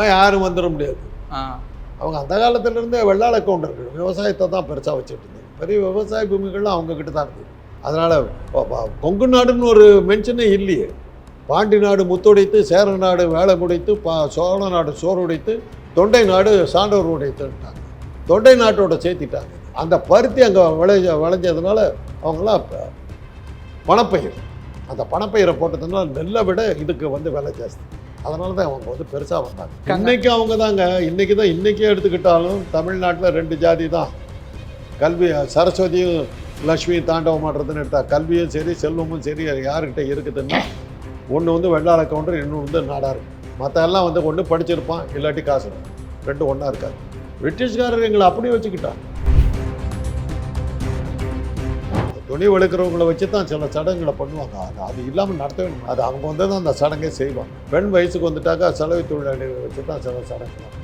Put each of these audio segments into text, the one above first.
யாரும் வந்துட முடியாது. அவங்க அந்த காலத்துல இருந்தே வெள்ளாள கவுண்டர்கள் விவசாயத்தை தான் பெருசாக வச்சுட்டு இருந்தாங்க. பெரிய விவசாய பூமிகள்லாம் அவங்க கிட்ட தான் இருந்தது. அதனால் கொங்கு நாடுன்னு ஒரு மென்ஷனே இல்லையே. பாண்டி நாடு முத்துடைத்து சேர நாடு வேலை குடைத்து பா சோழ நாடு சோறு உடைத்து தொண்டை நாடு சான்றோர் உடைத்துட்டாங்க. தொண்டை நாட்டோட சேர்த்திட்டாங்க. அந்த பருத்தி அங்கே விளைஞ்ச விளைஞ்சதுனால அவங்களாம் பணப்பயிர். அந்த பணப்பயிரை போட்டதுனால நெல்லை விட இதுக்கு வந்து விலை ஜாஸ்தி. அதனால தான் அவங்க வந்து பெருசாக வந்தாங்க. இன்னைக்கு அவங்க தாங்க இன்னைக்கு தான் இன்னைக்கே எடுத்துக்கிட்டாலும் தமிழ்நாட்டில் ரெண்டு ஜாதி தான். கல்வி சரஸ்வதியும் லக்ஷ்மியும் தாண்டவம் ஆடுறதுன்னு எடுத்தா கல்வியும் சரி செல்வமும் சரி அது யாருக்கிட்ட இருக்குதுன்னா ஒன்று வந்து வெள்ளாள கவுண்டர் இன்னொன்று வந்து நாடார். மற்ற எல்லாம் வந்து ஒன்று படிச்சிருப்பான் இல்லாட்டி காசு. ரெண்டும் ஒன்றா இருக்காது. பிரிட்டிஷ்காரர் எங்களை அப்படியே வச்சுக்கிட்டான். துணி வளர்க்குறவங்கள வச்சு தான் சில சடங்குகளை பண்ணுவாங்க. அது அது இல்லாமல் நடத்தவே முடியாது. அது அவங்க வந்து தான் அந்த சடங்கை செய்வாங்க. பெண் வயசுக்கு வந்துட்டாக்கா செலவு தொழிலாளிகளை வச்சு தான் சில சடங்குகள்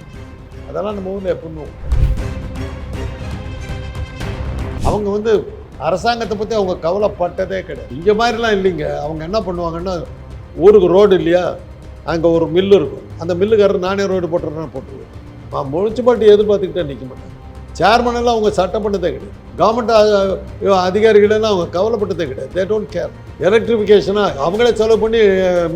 அதெல்லாம் நம்ம ஊரில் எப்பண்ணுவோம் அவங்க வந்து அரசாங்கத்தை பற்றி அவங்க கவலைப்பட்டதே கிடையாது. இங்கே மாதிரிலாம் இல்லைங்க. அவங்க என்ன பண்ணுவாங்கன்னா ஊருக்கு ரோடு இல்லையா? அங்கே ஒரு மில்லு இருக்கும். அந்த மில்லுக்காரர் நானே ரோடு போட்டுறேன்னு போட்டுருவேன் முனிசிபாலிட்டி எதிர்பார்த்துக்கிட்டே நிற்க மாட்டேன். சேர்மன் எல்லாம் அவங்க சட்டம் பண்ணதே கிடையாது கவர்மெண்ட் அதிகாரிகளெல்லாம் அவங்க கவலைப்பட்டதே கிடையாது தே டோன்ட் கேர் எலக்ட்ரிஃபிகேஷனாக அவங்களே செலவு பண்ணி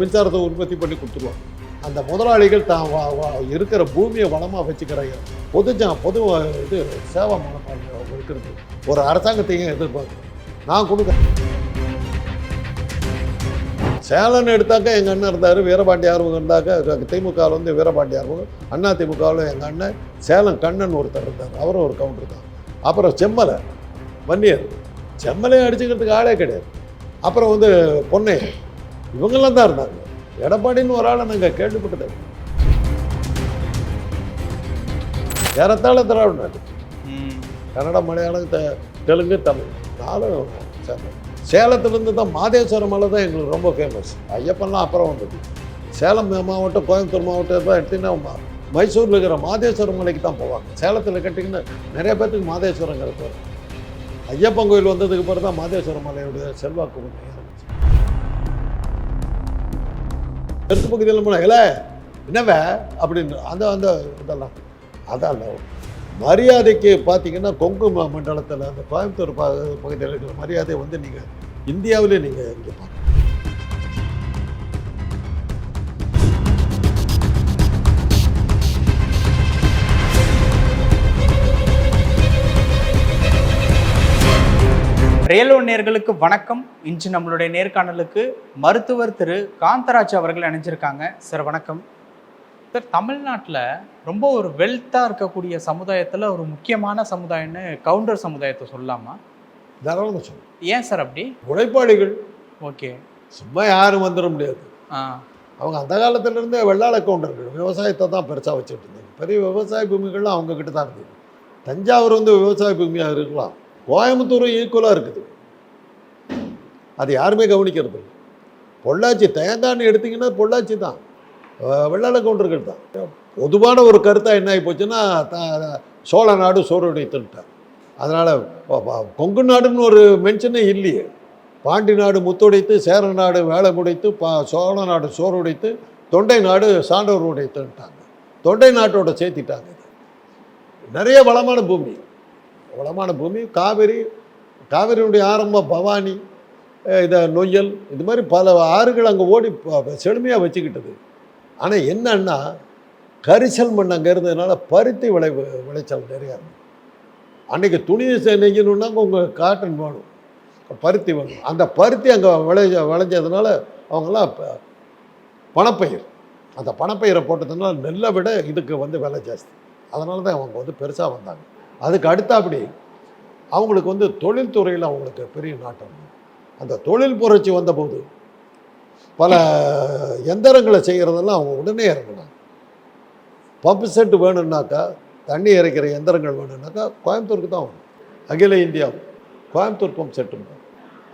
மின்சாரத்தை உற்பத்தி பண்ணி கொடுத்துருவாங்க. அந்த முதலாளிகள் தான் வா- வா- இருக்கிற பூமியை வளமாக வச்சுக்கிறாங்க. பொது பொது இது சேவா மனப்பான்மை இருக்கிறது ஒரு அரசாங்கத்தையும் எதிர்பார்க்குறோம் நான் கொடுக்குறேன். சேலம்னு எடுத்தாக்கா எங்கள் அண்ணன் இருந்தார் வீரபாண்டி ஆர்வம் இருந்தாக்கா திமுகவில் வந்து வீரபாண்டி ஆர்வம் அண்ணா திமுகவில் எங்கள் அண்ணன் சேலம் கண்ணன் ஒருத்தர் இருந்தார் அவரும் ஒரு கவுண்டர் தான். அப்புறம் செம்மலை வன்னியர். செம்மலையும் அடிச்சுக்கிறதுக்கு ஆளே கிடையாது. அப்புறம் வந்து பொன்னை இவங்கெல்லாம் தான் இருந்தாங்க. எடப்பாடின்னு ஒரு ஆளை நாங்கள் கேள்விப்பட்டது ஏறத்தாழ திராவிட நாடு. ம். கன்னடா மலையாளம் தெ தெலுங்கு தமிழ். நாலும் சேர்ந்தது சேலத்துலேருந்து தான் மாதேஸ்வரம் மலை தான் எங்களுக்கு ரொம்ப ஃபேமஸ் ஐயப்பன்லாம் அப்புறம் வந்தது. சேலம் மாவட்டம் கோயம்புத்தூர் மாவட்டம் தான் எடுத்திங்கன்னா மைசூரில் இருக்கிற மாதேஸ்வரம் மலைக்கு தான் போவாங்க. சேலத்தில் கேட்டிங்கன்னா நிறைய பேர்த்துக்கு மாதேஸ்வரங்கிறது வரும் ஐயப்பன் கோயில் வந்ததுக்கு பிறகு தான் மாதேஸ்வரம் மலையுடைய செல்வாக்கு கொஞ்சம் தெற்கு பகுதியில் போனால் இல்லை என்னவே? அப்படின்னு அந்த அந்த இதெல்லாம். அதான் அந்த மரியாதைக்கு பார்த்தீங்கன்னா கொங்கு ம- மண்டலத்தில் அந்த கோயம்புத்தூர் ப பகுதியில் இருக்கிற மரியாதை வந்து நீங்கள் இந்தியாவிலே நீங்கள் இங்கே பார்க்கலாம் ரேலோ நேர்களுக்கு வணக்கம். இன்று நம்மளுடைய நேர்காணலுக்கு மருத்துவர் திரு காந்தராஜ் அவர்கள் இணைஞ்சிருக்காங்க. சார் வணக்கம். சார் தமிழ்நாட்டில் ரொம்ப ஒரு வெல்த்தாக இருக்கக்கூடிய சமுதாயத்தில் ஒரு முக்கியமான சமுதாயம்னு கவுண்டர் சமுதாயத்தை சொல்லலாமா தாராளமாக சொல்லுங்கள் ஏன் சார் அப்படி? உழைப்பாளிகள். ஓகே. சும்மா யாரும் வந்துட முடியாது. அவங்க அந்த காலத்துல இருந்தே வெள்ளாள கவுண்டர்கள் விவசாயத்தை தான் பெருசாக வச்சுட்டு இருந்தாங்க. பெரிய விவசாய பூமிகள்லாம் அவங்க கிட்ட தான் இருந்தது. தஞ்சாவூர் வந்து விவசாய பூமியாக இருக்கலாம். கோயம்புத்தூரும் ஈக்குவலாக இருக்குது. அது யாருமே கவனிக்கிறது இல்லை. பொள்ளாச்சி தேங்கான்னு எடுத்தீங்கன்னா பொள்ளாச்சி தான். வெள்ளாள கவுண்டர்கள் தான். பொதுவான ஒரு கருத்தாக என்ன ஆகி போச்சுன்னா சோழ நாடு சோறுடைத்துட்டார் அதனால் கொங்கு நாடுன்னு ஒரு மென்ஷனே இல்லையே. பாண்டி நாடு முத்துடைத்து சேர நாடு வேலை குடைத்து பா சோழ நாடு சோறுடைத்து தொண்டை நாடு சான்றோர் உடைத்துன்ட்டாங்க. தொண்டை நாட்டோட சேர்த்திட்டாங்க இது. நிறைய வளமான பூமி. வளமான பூமி காவிரி காவேரியுடைய ஆரம்பம் பவானி இதை நொய்யல் இது மாதிரி பல ஆறுகள் அங்கே ஓடி செழுமையாக வச்சுக்கிட்டது. ஆனால் என்னன்னா கரிசல் மண் அங்கே இருந்ததுனால பருத்தி விளைவு விளைச்சல் நிறையா இருக்கும் அன்றைக்கி துணி செ- நெய்யணுன்னா உங்கள் காட்டன் வேணும். பருத்தி வேணும். அந்த பருத்தி அங்கே விளைஞ்ச விளைஞ்சதுனால அவங்களாம் ப- பணப்பயிர். அந்த பணப்பயிரை போட்டதுனால நெல்லை விட இதுக்கு வந்து விலை ஜாஸ்தி. அதனால தான் அவங்க வந்து பெருசாக வந்தாங்க. அதுக்கு அடுத்தாப்படி அவங்களுக்கு வந்து தொழில்துறையில் அவங்களுக்கு பெரிய நாட்டம். அந்த தொழில் புரட்சி வந்தபோது பல எந்திரங்களை செய்கிறதெல்லாம் அவங்க உடனே இறங்கணும். பம்பு செட்டு வேணும்னாக்கா தண்ணி இறைக்கிற எந்திரங்கள் வேணும்னாக்கா கோயம்புத்தூருக்கு தான் வேணும் அகில இந்தியா கோயம்புத்தூர் பம்ப் செட்டு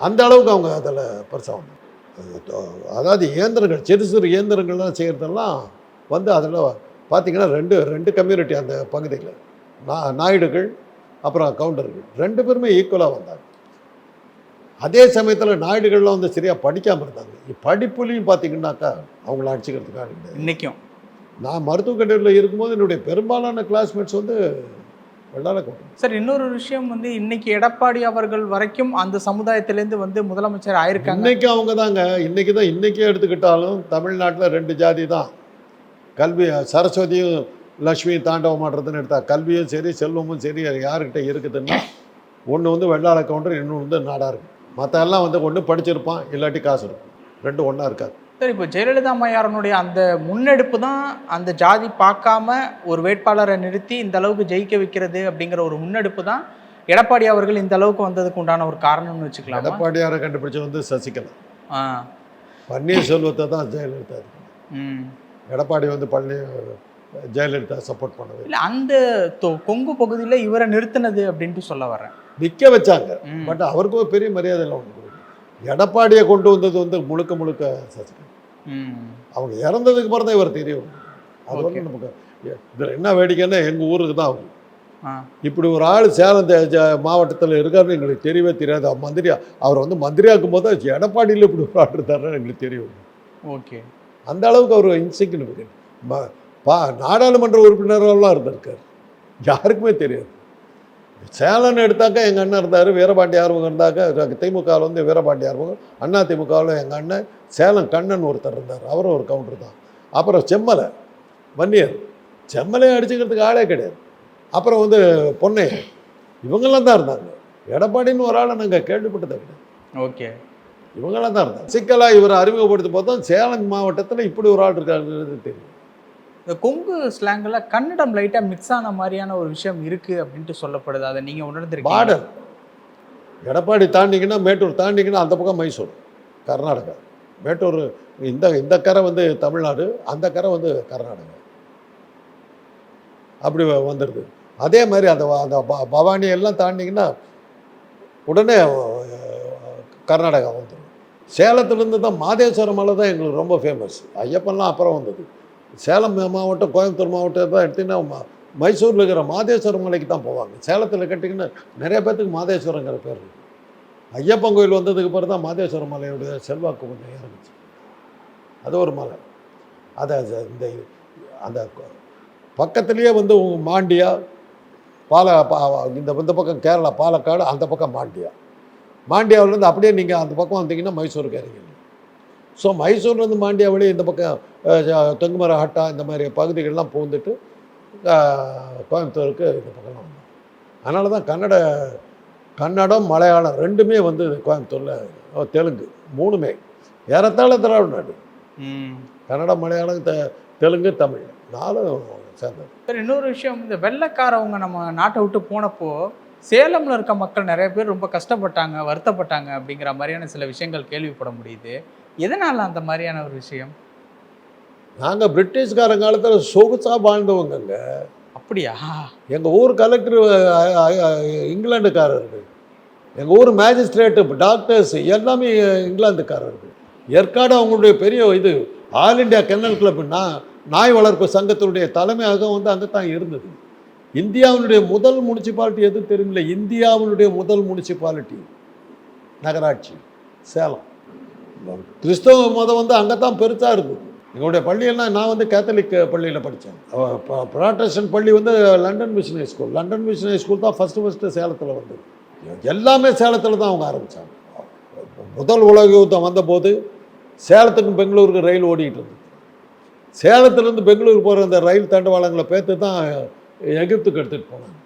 அந்த அளவுக்கு அவங்க அதில் பெருசாக வந்தாங்க அதாவது இயந்திரங்கள் சிறு சிறு இயந்திரங்கள்லாம் செய்கிறதெல்லாம் வந்து அதில் பார்த்தீங்கன்னா ரெண்டு ரெண்டு கம்யூனிட்டி அந்த பகுதியில். நா நாயுடுகள் அப்புறம் கவுண்டர்கள் ரெண்டு பேருமே ஈக்குவலாக வந்தாங்க. அதே சமயத்தில் நாயுடுகள்லாம் வந்து சரியாக படிக்காமல் இருந்தாங்க. படிப்புலையும் பார்த்தீங்கன்னாக்கா அவங்கள அடிச்சுக்கிறதுக்காக கிடையாது. இன்னைக்கும். நான் மருத்துவக் கல்லூரியில் இருக்கும்போது என்னுடைய பெரும்பாலான கிளாஸ்மேட்ஸ் வந்து வெள்ளாள கவுண்டர் சார் இன்னொரு விஷயம் வந்து இன்னைக்கு எடப்பாடி அவர்கள் வரைக்கும் அந்த சமுதாயத்திலேருந்து வந்து முதலமைச்சர் ஆயிருக்காங்க. இன்னைக்கு அவங்க தாங்க இன்னைக்கு தான் இன்னைக்கே எடுத்துக்கிட்டாலும் தமிழ்நாட்டில் ரெண்டு ஜாதி தான். கல்வி சரஸ்வதியும் லக்ஷ்மியும் தாண்டவம் ஆடுறதுன்னு எடுத்தா கல்வியும் சரி செல்வமும் சரி யாருக்கிட்ட இருக்குதுன்னா ஒன்று வந்து வெள்ளாள கவுண்டர் இன்னொன்று வந்து நாடாக இருக்கு. மற்ற எல்லாம் வந்து ஒன்று படிச்சிருப்பான் இல்லாட்டி காசு இருக்கும். ரெண்டும் ஒன்றா இருக்காது. சார் இப்போ ஜெயலலிதா அம்மையாரனுடைய அந்த முன்னெடுப்பு தான் அந்த ஜாதி பார்க்காம ஒரு வேட்பாளரை நிறுத்தி இந்த அளவுக்கு ஜெயிக்க வைக்கிறது அப்படிங்கிற ஒரு முன்னெடுப்பு தான் எடப்பாடி அவர்கள் இந்த அளவுக்கு வந்ததுக்கு உண்டான ஒரு காரணம்னு வச்சுக்கலாமா? எடப்பாடியாரை கண்டுபிடிச்சது வந்து சசிகலா. ஆ. பன்னீர்செல்வத்தை தான் ஜெயலலிதா இருக்கு எடப்பாடி வந்து பழனி ஜெயலலிதா சப்போர்ட் பண்ணது இல்லை அந்த கொங்கு பகுதியில் இவரை நிறுத்தினது அப்படின்ட்டு சொல்ல வரேன் நிற்க வச்சாங்க. பட் அவருக்கு ஒரு பெரிய மரியாதை எல்லாம் ஒன்று எடப்பாடியை கொண்டு வந்தது வந்து முழுக்க முழுக்க சசிகலா. அவங்க இறந்ததுக்கு அப்புறம் தான் இவர் தெரியும் அது வந்து. நமக்கு இதில் என்ன வேடிக்கைன்னா எங்கள் ஊருக்கு தான் அவர் ஆ. இப்படி ஒரு ஆள் சேலம் மாவட்டத்தில் இருக்காருன்னு எங்களுக்கு தெரியவே தெரியாது. அவர் மந்திரியா அவர் வந்து மந்திரியாக்கும் போது எடப்பாடியில் இப்படி ஒரு ஆள் இருந்தாருன்னு எங்களுக்கு தெரியும் ஓகே. அந்த அளவுக்கு அவர் இன்சிக்னிஃபிகன்ட் ம பா நாடாளுமன்ற உறுப்பினரெல்லாம் இருந்திருக்காரு. யாருக்குமே தெரியாது. சேலம்னு எடுத்தாக்கா எங்கள் அண்ணன் இருந்தார் வீரபாண்டி ஆர்வங்க இருந்தாக்க திமுகவில் வந்து வீரபாண்டி ஆர்வங்க அண்ணா திமுகவில் எங்கள் அண்ணன் சேலம் கண்ணன் ஒருத்தர் இருந்தார். அவரும் ஒரு கவுண்டர் தான். அப்புறம் செம்மலை வன்னியர். செம்மலையை அடிச்சுக்கிறதுக்கு ஆளே கிடையாது. அப்புறம் வந்து பொன்னையன் இவங்கெல்லாம் தான் இருந்தாங்க. எடப்பாடின்னு ஒரு ஆளை நாங்கள் கேள்விப்பட்டதை கிடையாது. ஓகே. இவங்களாம் தான் இருந்தாங்க. சிக்கலாக இவரை அறிமுகப்படுத்தி பார்த்தோம் சேலம் மாவட்டத்தில் இப்படி ஒரு ஆள் இருக்காங்கிறது தெரியும். இந்த கொங்கு ஸ்லாங்கில் கன்னடம் லைட்டாக மிக்ஸ் ஆன மாதிரியான ஒரு விஷயம் இருக்குது அப்படின்ட்டு சொல்லப்படுது. அதை நீங்கள் உணர்ந்துருக்கீங்க பார்டர் எடப்பாடி தாண்டிங்கன்னா மேட்டூர் தாண்டிங்கன்னா அந்த பக்கம் மைசூர் கர்நாடகா. மேட்டூர் இந்த இந்த கரை வந்து தமிழ்நாடு அந்த கரை வந்து கர்நாடகா. அப்படி வந்துடுது அதே மாதிரி அந்த அந்த ப- பவானி எல்லாம் தாண்டிங்கன்னா உடனே கர்நாடகா வந்துடும் சேலத்துலேருந்து தான் மாதேஸ்வரம் மலை தான் எங்களுக்கு ரொம்ப ஃபேமஸ் ஐயப்பன்லாம் அப்புறம் வந்தது. சேலம் மாவட்டம் கோயம்புத்தூர் மாவட்டம் தான் எடுத்தீங்கன்னா மைசூரில் இருக்கிற மாதேஸ்வரம் மலைக்கு தான் போவாங்க. சேலத்தில் கட்டிங்கன்னா நிறைய பேர்த்துக்கு மாதேஸ்வரங்கிற பேர் ஐயப்பன் கோயில் வந்ததுக்கு பிறகு தான் மாதேஸ்வரம் மலையுடைய செல்வாக்கு கொஞ்சம் இறங்குச்சு அது ஒரு மலை. அதை இந்த அந்த பக்கத்துலேயே வந்து மாண்டியா பால பா இந்த இந்த பக்கம் கேரளா பாலக்காடு அந்த பக்கம் மாண்டியா. மாண்டியாவிலேருந்து அப்படியே நீங்கள் அந்த பக்கம் வந்தீங்கன்னா மைசூருக்கு இறங்கிடுங்க ஸோ மைசூர்லேருந்து மாண்டியா வழி இந்த பக்கம் அஹ், ஜ- தெங்குமர ஹட்டா இந்த மாதிரி பகுதிகள்லாம் பூந்துட்டு அஹ், கோயம்புத்தூருக்கு இந்த பக்கம்லாம் வந்தோம். அதனால தான் கன்னட கன்னடம் மலையாளம் ரெண்டுமே வந்து கோயம்புத்தூரில் தெலுங்கு மூணுமே. ஏறத்தாழ திராவிட நாடு கன்னடம் மலையாளம் தெ தெலுங்கு தமிழ் நாலும் சேர்ந்தது. சார் இன்னொரு விஷயம். இந்த வெள்ளைக்காரவங்க நம்ம நாட்டை விட்டு போனப்போ சேலம்ல இருக்க மக்கள் நிறைய பேர் ரொம்ப கஷ்டப்பட்டாங்க வருத்தப்பட்டாங்க அப்படிங்கிற மாதிரியான சில விஷயங்கள் கேள்விப்பட முடியுது. எதனால அந்த மாதிரியான ஒரு விஷயம்? நாங்கள் பிரிட்டிஷ்காரன் காலத்தில் சொகுசாக வாழ்ந்தவங்கங்க. அப்படியா? எங்கள் ஊர் கலெக்டர் இங்கிலாந்துக்காரர்கள். எங்கள் ஊர் மேஜிஸ்ட்ரேட்டு டாக்டர்ஸ் எல்லாமே இங்கிலாந்துக்காரர்கள். ஏற்காடு அவங்களுடைய பெரிய இது ஆல் இண்டியா கென்னல் கிளப்னா நாய் வளர்ப்பு சங்கத்தினுடைய தலைமையகம் வந்து அங்கே தான் இருந்தது. இந்தியாவினுடைய முதல் முனிசிபாலிட்டி எது தெரியுமில்ல இந்தியாவினுடைய முதல் முனிசிபாலிட்டி நகராட்சி சேலம். கிறிஸ்தவ மதம் வந்து அங்கே தான் பெருசாக இருந்தது. எங்களுடைய பள்ளியெல்லாம் நான் வந்து கேத்தலிக் பள்ளியில் படித்தேன். ப்ராட்டஸ்டன் பள்ளி வந்து London missionary school London missionary school தான் ஃபஸ்ட்டு ஃபஸ்ட்டு சேலத்தில் வந்தது. எல்லாமே சேலத்தில் தான் அவங்க ஆரம்பித்தாங்க முதல் உலக யுத்தம் வந்தபோது சேலத்துக்கும் பெங்களூருக்கு ரயில் ஓடிக்கிட்டு இருந்தது. சேலத்துலேருந்து பெங்களூர் போகிற அந்த ரயில் தண்டவாளங்களை பேர்த்து தான் எகிப்துக்கு எடுத்துகிட்டு போனாங்க.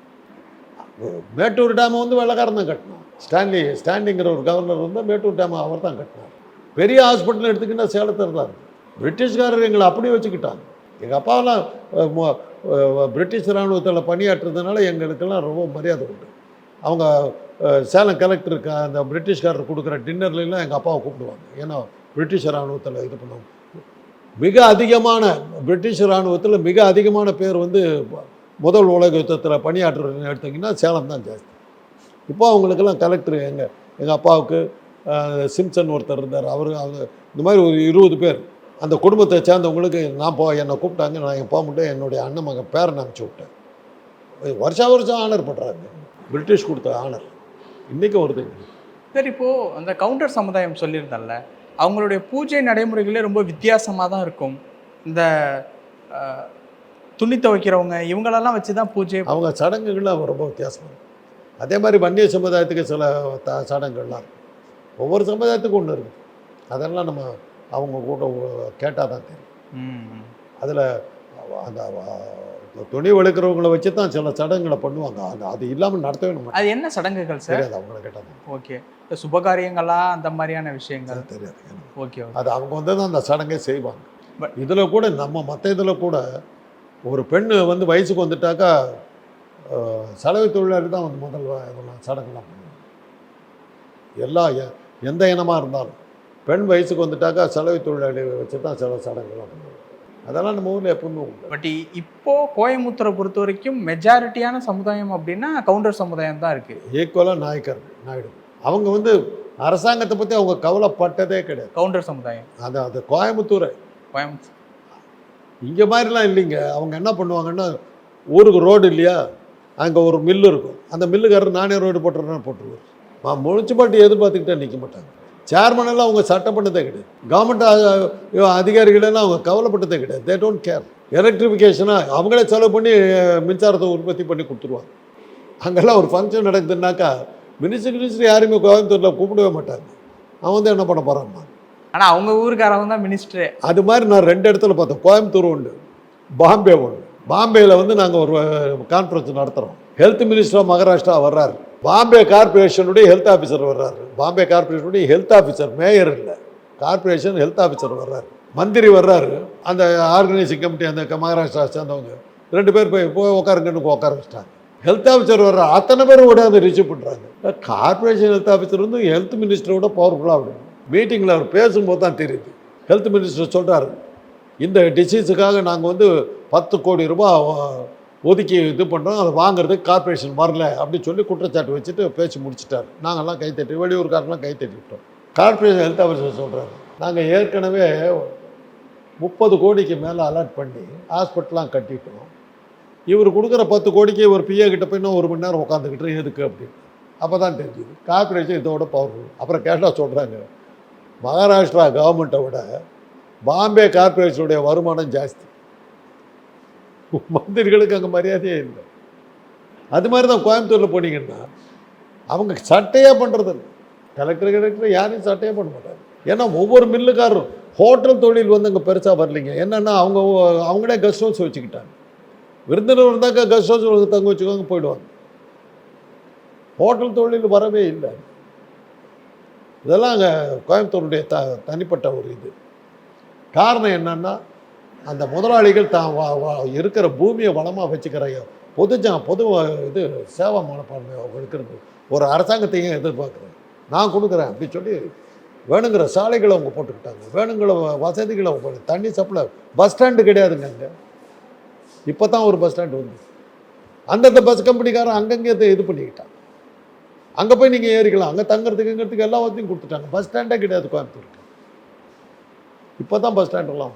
மேட்டூர் டேமை வந்து வெள்ளக்காரன் தான் கட்டினான். ஸ்டான்லி ஸ்டாண்டிங்கிற ஒரு கவர்னர் வந்து மேட்டூர் டேமை அவர் தான் கட்டினார். பெரிய ஹாஸ்பிட்டல் எடுத்துக்கிட்டால் சேலத்தில் தான் இருக்குது பிரிட்டிஷ்காரர் எங்களை அப்படியே வச்சுக்கிட்டாங்க. எங்கள் அப்பாவெல்லாம் பிரிட்டிஷ் இராணுவத்தில் பணியாற்றுறதுனால எங்களுக்கெல்லாம் ரொம்ப மரியாதை உண்டு. அவங்க சேலம் கலெக்டருக்கு அந்த பிரிட்டிஷ்காரர் கொடுக்குற டின்னர்லாம் எங்கள் அப்பாவை கூப்பிடுவாங்க. ஏன்னா பிரிட்டிஷ் இராணுவத்தில் இது பண்ணுவாங்க. மிக அதிகமான பிரிட்டிஷ் இராணுவத்தில் மிக அதிகமான பேர் வந்து முதல் உலக யுத்தத்தில் பணியாற்றுறதுன்னு எடுத்திங்கன்னா சேலம் தான் ஜாஸ்தி. இப்போ அவங்களுக்கெல்லாம் கலெக்டர் எங்கள் எங்கள் அப்பாவுக்கு சிம்சன் ஒருத்தர் இருந்தார். அவர் அவங்க இந்த மாதிரி ஒரு இருபது பேர். அந்த குடும்பத்தை சேர்ந்தவங்களுக்கு நான் போ என்னை கூப்பிட்டாங்க நான் போக முடியும் என்னுடைய அண்ணன் மகன் பேரனை அனுப்பிச்சி விட்டேன். வருஷா வருஷம் ஆனர் பண்ணுறாங்க பிரிட்டிஷ் கொடுத்த ஆனர். இன்றைக்கி வருது. சரி இப்போ அந்த கவுண்டர் சமுதாயம் சொல்லியிருந்தல்ல அவங்களுடைய பூஜை நடைமுறைகளே ரொம்ப வித்தியாசமாக தான் இருக்கும். இந்த துணி துவைக்கிறவங்க இவங்களெல்லாம் வச்சு தான் பூஜை. அவங்க சடங்குகள்லாம் ரொம்ப வித்தியாசமாக இருக்கும். அதே மாதிரி வன்னிய சமுதாயத்துக்கு சில த சடங்குகள்லாம் இருக்கும். ஒவ்வொரு சமுதாயத்துக்கும் ஒன்று இருக்குது அதெல்லாம் நம்ம அவங்க கூட கேட்டால் தான் தெரியும். அதில் அந்த துணி வளர்க்குறவங்கள வச்சு தான் சில சடங்குகளை பண்ணுவாங்க. அது அது இல்லாமல் நடத்தவே நம்ம அது என்ன சடங்குகள் சார் தெரியாது அவங்கள கேட்டால் தான் ஓகே. சுபகாரியங்களா அந்த மாதிரியான விஷயங்கள்? தெரியாது. ஓகே அது அவங்க வந்து தான் அந்த சடங்கை செய்வாங்க. But- இதில் கூட நம்ம மற்ற இதில் கூட ஒரு பெண் வந்து வயசுக்கு வந்துட்டாக்கா சலவை தொழிலாளி தான் வந்து முதல் வ- இதெல்லாம் சடங்குலாம் பண்ணுவாங்க. எல்லா எந்த இனமாக இருந்தாலும். பெண் வயசுக்கு வந்துட்டாக்கா சலவை தொழிலாளி வச்சு தான் சில சடங்குலாம் அதெல்லாம் நம்ம ஊரில் எப்பவுமே உண்டு. பட் இப்போ கோயம்புத்தூரை பொறுத்த வரைக்கும் மெஜாரிட்டியான சமுதாயம் அப்படின்னா கவுண்டர் சமுதாயம் தான் இருக்கு. ஈக்குவலாக நாயக்கர் நாயுடு. அவங்க வந்து அரசாங்கத்தை பற்றி அவங்க கவலைப்பட்டதே கிடையாது. கவுண்டர் சமுதாயம். அது அது கோயம்புத்தூரை. கோயம்புத்தூர். இங்கே மாதிரிலாம் இல்லைங்க. அவங்க என்ன பண்ணுவாங்கன்னா ஊருக்கு ரோடு இல்லையா? அங்கே ஒரு மில்லு இருக்கும். அந்த மில்லுக்காரர் நானே ரோடு போட்டுறேன்னு போட்டுருவார். முனிசிபாலிட்டி எதிர்பார்த்துக்கிட்டே நிற்க மாட்டாங்க. சேர்மன் எல்லாம் அவங்க சட்டம் பண்ணதே கிடையாது. கவர்மெண்ட் அதிகாரிகள் எல்லாம் அவங்க கவலைப்பட்டதே கிடையாது. தே டோன்ட் கேர் எலக்ட்ரிஃபிகேஷனாக அவங்களே செலவு பண்ணி மின்சாரத்தை உற்பத்தி பண்ணி கொடுத்துருவாங்க. அங்கெல்லாம் ஒரு ஃபங்க்ஷன் நடக்குதுன்னாக்கா மினிஸ்டர் மினிஸ்டர் யாருமே கோயம்புத்தூரில் கூப்பிடவே மாட்டாங்க. அவன் வந்து என்ன பண்ண போகிறான்னா ஆனா அவங்க ஊருக்காரவங்க தான் மினிஸ்டர் அது மாதிரி நான் ரெண்டு இடத்துல பார்த்தோம் கோயம்புத்தூர் ஒன்று பாம்பே ஒன்று பாம்பேயில் வந்து நாங்கள் ஒரு கான்ஃபரன்ஸ் நடத்துகிறோம் ஹெல்த் மினிஸ்டர் மகாராஷ்டிரா வர்றாரு. பாம்பே கார்பரேஷனுடைய ஹெல்த் ஆஃபீஸர் வர்றாரு. பாம்பே கார்பரேஷனுடைய ஹெல்த் ஆஃபீஸர் மேயர் இல்லை. கார்பரேஷன் ஹெல்த் ஆஃபீஸர் வர்றாரு. மந்திரி வர்றாரு. அந்த ஆர்கனைசிங் கமிட்டி அந்த மகாராஷ்டிரா சேர்ந்தவங்க. ரெண்டு பேர் போய் போய் உட்காருங்கன்னு உட்கார வச்சிட்டாங்க. ஹெல்த் ஆஃபீஸர் வர்ற அத்தனை பேரும் கூட அதை ரிசீவ் பண்ணுறாங்க கார்பரேஷன் ஹெல்த் ஆஃபீஸர் வந்து ஹெல்த் மினிஸ்டரோட பவர்ஃபுல்லாக விடும். மீட்டிங்கில் அவர் பேசும்போது தான் தெரியுது. ஹெல்த் மினிஸ்டர் சொல்கிறாரு இந்த டிசீஸுக்காக நாங்கள் வந்து பத்து கோடி ரூபாய் ஒதுக்கி இது பண்ணுறோம் அதை வாங்குறதுக்கு கார்ப்பரேஷன் வரல அப்படின்னு சொல்லி குற்றச்சாட்டு வச்சுட்டு பேசி முடிச்சிட்டார். நாங்கள்லாம் கைத்தட்டி வெளியூர்காரெலாம் கைத்தட்டிவிட்டோம் விட்டோம். கார்ப்பரேஷன் ஹெல்த் ஆஃபீஸர் சொல்கிறாரு நாங்கள் ஏற்கனவே முப்பது கோடிக்கு மேலே அலாட் பண்ணி ஹாஸ்பிட்டலாம் கட்டிட்டோம். இவர் கொடுக்குற பத்து கோடிக்கு ஒரு பிஏ கிட்ட போய் இன்னும் ஒரு மணி நேரம் உட்காந்துக்கிட்டு எதுக்கு? அப்படின்னு. அப்போ தான் தெரிஞ்சுது கார்ப்பரேஷன் இதோட பவர்ஃபுல் அப்புறம் கேட்டால் சொல்கிறாங்க மகாராஷ்டிரா கவர்மெண்ட்டை விட பாம்பே கார்ப்பரேஷனுடைய வருமானம் ஜாஸ்தி. மந்திரிகளுக்கு அங்கே மரியாதையே இல்லை. அது மாதிரி தான் கோயம்புத்தூரில் போனீங்கன்னா அவங்க சட்டையே பண்ணுறது கலெக்டர் கலெக்டர் யாரையும் சட்டையே பண்ண மாட்டாங்க. ஏன்னா ஒவ்வொரு மில்லுக்காரரும் ஹோட்டல் தொழில் வந்து அங்கே பெருசாக வரலைங்க. என்னென்னா அவங்க அவங்களே கெஸ்ட் ஹவுஸ் வச்சுக்கிட்டாங்க. விருந்தினர் இருந்தாக்கா கெஸ்ட் ஹவுஸ் தங்க வச்சுக்கோங்க போயிடுவாங்க. ஹோட்டல் தொழில் வரவே இல்லை. இதெல்லாம் அங்கே கோயம்புத்தூருடைய த தனிப்பட்ட ஒரு இது. காரணம் என்னென்னா அந்த முதலாளிகள் தான் வா- வா- இருக்கிற பூமியை வளமாக வச்சுக்கிற பொது பொது இது சேவை மனப்பான்மை அவங்க இருக்கிறது. ஒரு அரசாங்கத்தையும் எதிர்பார்க்குறேன். நான் கொடுக்குறேன் அப்படின்னு சொல்லி வேணுங்கிற சாலைகளை அவங்க போட்டுக்கிட்டாங்க. வேணுங்கிற வசதிகளை அவங்க தண்ணி சப்ளை பஸ் ஸ்டாண்டு கிடையாதுங்க அங்கே. இப்போ தான் ஒரு பஸ் ஸ்டாண்டு வந்து. அந்தந்த பஸ் கம்பெனிக்காரன் அங்கங்கே இது இது பண்ணிக்கிட்டான். அங்கே போய் நீங்கள் ஏறிக்கலாம். அங்கே தங்குறதுக்குங்கிறதுக்கு எல்லா வசதியும் கொடுத்துட்டாங்க. பஸ் ஸ்டாண்டே கிடையாது கோயம்புத்தூருக்கு. இப்போ தான் பஸ் ஸ்டாண்டெல்லாம்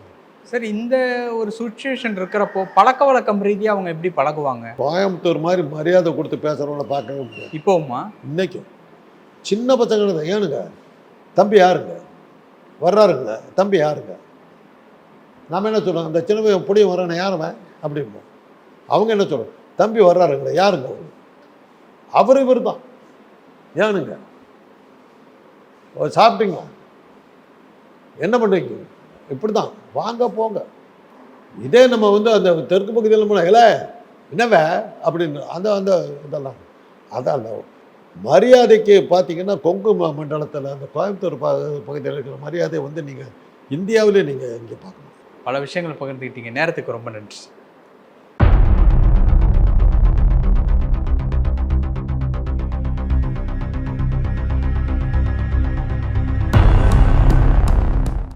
சரி இந்த ஒரு சுச்சுவேஷன் இருக்கிறப்போ பழக்க வழக்கம் ரீதியா அவங்க எப்படி பழகுவாங்க? கோயம்புத்தூர் மாதிரி மரியாதை கொடுத்து பேசுகிறவங்கள பார்க்கவே முடியாது. இப்போவுமா இன்னைக்கும் சின்ன பசங்க ஏனுங்க? தம்பி யாருங்க? வர்றாருங்க. தம்பி யாருங்க? நாம என்ன சொல்லுவோம் அந்த சின்ன பையன் புடியும் வரானே யாருவன் அப்படிம்போம் அவங்க என்ன சொல்லுவோம் தம்பி வர்றாருங்க யாருங்க அவரு? அவர் இவர் தான். ஏனுங்க? ஓ, சாப்பிட்டீங்களா? என்ன பண்ணுறீங்க இப்படி தான் வாங்க போங்க. இதே நம்ம வந்து அந்த தெற்கு பகுதியில் போனால் இல்லை என்னவே? அப்படின்னு அந்த அந்த இதெல்லாம். அதான் அந்த மரியாதைக்கு பார்த்தீங்கன்னா கொங்கு மண்டலத்தில் அந்த கோயம்புத்தூர் ப பகுதியில் இருக்கிற மரியாதை வந்து நீங்கள் இந்தியாவிலே நீங்கள் இங்கே பார்க்கணும். பல விஷயங்களை பகிர்ந்துக்கிட்டீங்க நேரத்துக்கு ரொம்ப நன்றி.